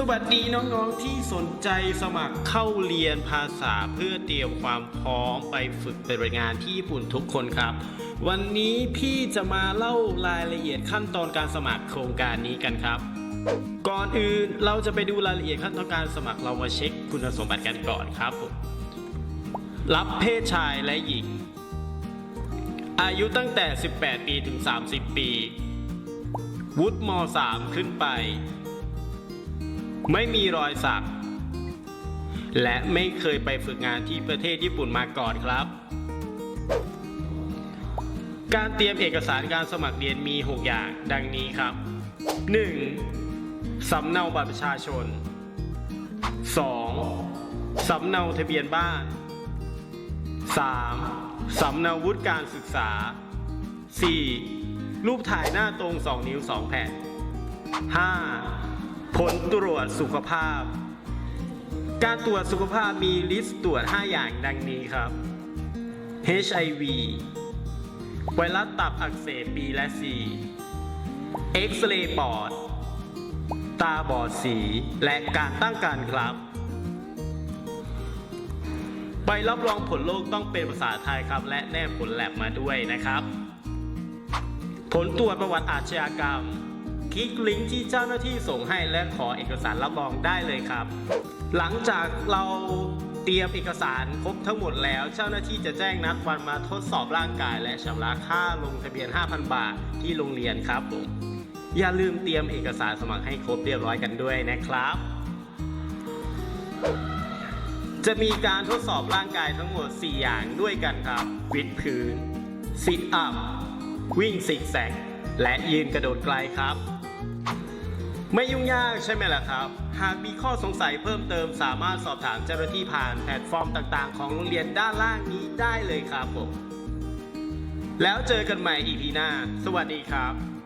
สวัสดีน้องๆที่สนใจสมัครเข้าเรียนภาษาเพื่อเตรียมความพร้อมไปฝึกปฏิบัติงานที่ญี่ปุ่นทุกคนครับ วันนี้พี่จะมาเล่ารายละเอียดขั้นตอนการสมัครโครงการนี้กันครับ ก่อนอื่นเราจะไปดูรายละเอียดขั้นตอนการสมัครเรามาเช็คคุณสมบัติกันก่อนครับ รับเพศชายและหญิง อายุตั้งแต่ 18 ปีถึง 30 ปี วุฒิม .3 ขึ้นไป ไม่มีรอยสัก และไม่เคยไปฝึกงานที่ประเทศญี่ปุ่นมาก่อนครับ การเตรียมเอกสารการสมัครเรียนมี 6 อย่างดังนี้ครับ 1. สำเนาบัตรประชาชน 2. สำเนาทะเบียนบ้าน 3. สำเนาวุฒิการศึกษา 4. รูปถ่ายหน้าตรง 2 นิ้ว 2 แผ่น 5. ผลตรวจสุขภาพ การตรวจสุขภาพมีลิสต์ตรวจ 5 อย่างดังนี้ครับ HIV ไวรัสตับอักเสบ B และ C เอ็กซเรย์ปอด ตาบอดสี และการตั้งครรภ์ครับ ใบรับรองผลโรคต้องเป็นภาษาไทยครับ และแนบผลแลบมาด้วยนะครับ ผลตรวจประวัติอาชญากรรม คลิกลิงก์ที่เจ้าหน้าที่ส่งให้และขอเอกสารรับรองได้เลยครับ หลังจากเราเตรียมเอกสารครบทั้งหมดแล้วเจ้าหน้าที่จะแจ้งนัดวันมาทดสอบร่างกาย และชำระค่าลงทะเบียน 5,000 บาทที่โรงเรียนครับผมอย่าลืมเตรียมเอกสารสมัครให้ครบเรียบร้อยกันด้วยนะครับ จะมีการทดสอบร่างกายทั้งหมด 4 อย่างด้วยกันครับ วิดพื้นซิทอัพวิ่งซิกแซกและยืนกระโดดไกลครับ ไม่ยุ่งยากใช่ไหมล่ะครับ หากมีข้อสงสัยเพิ่มเติมสามารถสอบถามเจ้าหน้าที่ผ่านแพลตฟอร์มต่างๆ ของโรงเรียนด้านล่างนี้ได้เลยครับผม แล้วเจอกันใหม่ EP หน้า สวัสดีครับ